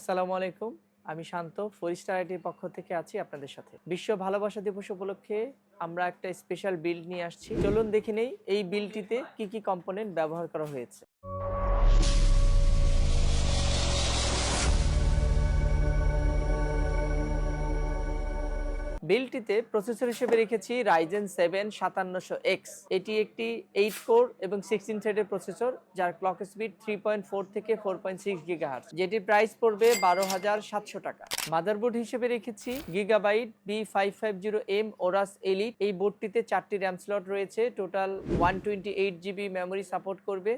আসসালামু আলাইকুম। আমি শান্ত, ফরিস্টার আইটির পক্ষ থেকে আছি আপনাদের সাথে। বিশ্ব ভালোবাসা দিবস উপলক্ষে আমরা একটা স্পেশাল বিল্ড নিয়ে আসছি। চলুন দেখে নেই, এই বিলটিতে কি কি কম্পোনেন্ট ব্যবহার করা হয়েছে। বিলটিতে প্রসেসর হিসেবে রেখেছি রাইজেন সেভেন সাতান্নশো এক্স এটি একটি এইট কোর এবং সিক্সটিন থ্রেডের প্রসেসর, যার clock speed three point four থেকে ফোর পয়েন্ট সিক্স গিগাহার্স যেটির প্রাইস পড়বে বারো হাজার সাতশো টাকা। মাদারবোর্ড হিসেবে রেখেছি Gigabyte B five five zero M Aorus elite এই বোর্ডটিতে চারটি র্যাম স্লট রয়েছে total one twenty eight GB memory support করবে।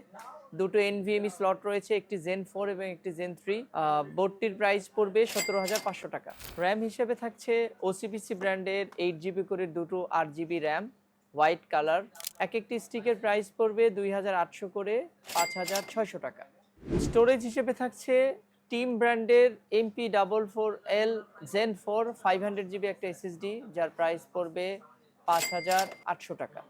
দুটো এনভিএমই স্লট রয়েছে, একটি জেন ফোর এবং একটি জেন থ্রি বোর্ডটির প্রাইস পড়বে সতেরো হাজার পাঁচশো টাকা। র্যাম হিসেবে থাকছে ওসিপিসি ব্র্যান্ডের এইট জিবি করে দুটো আট জিবি র্যাম হোয়াইট কালার এক একটি স্টিকের প্রাইস পড়বে দুই হাজার আটশো করে পাঁচ হাজার ছয়শো টাকা। স্টোরেজ হিসেবে থাকছে টিম ব্র্যান্ডের MP double four L gen four five hundred GB একটা এসএসডি যার প্রাইস পড়বে পাঁচ হাজার আটশো টাকা।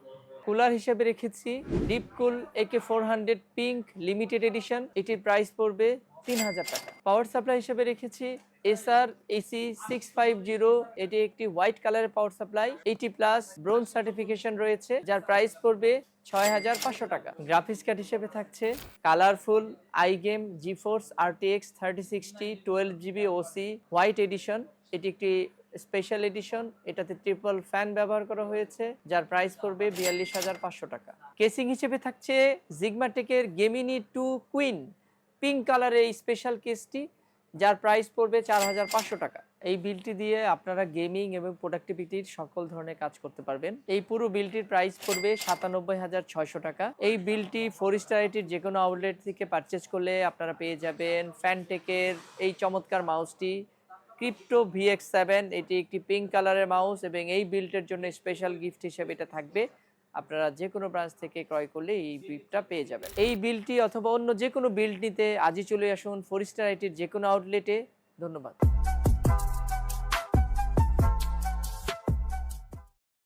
কুলার হিসেবে রেখেছি। Deep cool AK four hundred pink limited edition এটির প্রাইস পড়বে তিন হাজার টাকা। পাওয়ার সাপ্লাই হিসেবে রেখেছি SR AC six five zero এটি একটি হোয়াইট কালারের power supply eighty plus bronze certification রয়েছে, যার প্রাইস পড়বে ছয় হাজার পাঁচশো টাকা। গ্রাফিক্স কার্ড হিসেবে থাকছে Colorful iGame GeForce RTX thirty sixty twelve GB OC white edition এটি একটি স্পেশাল এডিশন এটাতে ট্রিপল ফ্যান ব্যবহার করা হয়েছে, যার প্রাইস পড়বে বিয়াল্লিশ হাজার পাঁচশো টাকা। কেসিং হিসেবে থাকছে জিগমাটেকের গেমিনি টু কুইন পিঙ্ক কালারের এই স্পেশাল কেসটি যার প্রাইস পড়বে চার হাজার পাঁচশো টাকা। এই বিলটি দিয়ে আপনারা গেমিং এবং প্রোডাক্টিভিটির সকল ধরনের কাজ করতে পারবেন। এই পুরো বিলটির প্রাইস পড়বে সাতানব্বই হাজার ছয়শো টাকা। এই বিলটি ফোর স্টার আইটির যে কোনো আউটলেট থেকে পারচেজ করলে আপনারা পেয়ে যাবেন ফ্যানটেকের এই চমৎকার মাউসটি ক্রিপ্টো ভিএক্স সেভেন, এটি একটি পিঙ্ক কালারের মাউস এবং এই বিল্টের জন্য স্পেশাল গিফট হিসেবে এটা থাকবে। আপনারা যে কোনো ব্রাঞ্চ থেকে ক্রয় করলে এই গিফটটা পেয়ে যাবেন। এই বিলটি অথবা অন্য যে কোনো বিল্ট নিতে আজই চলে আসুন ফোর স্টার আইটির যে কোনো আউটলেটে ধন্যবাদ।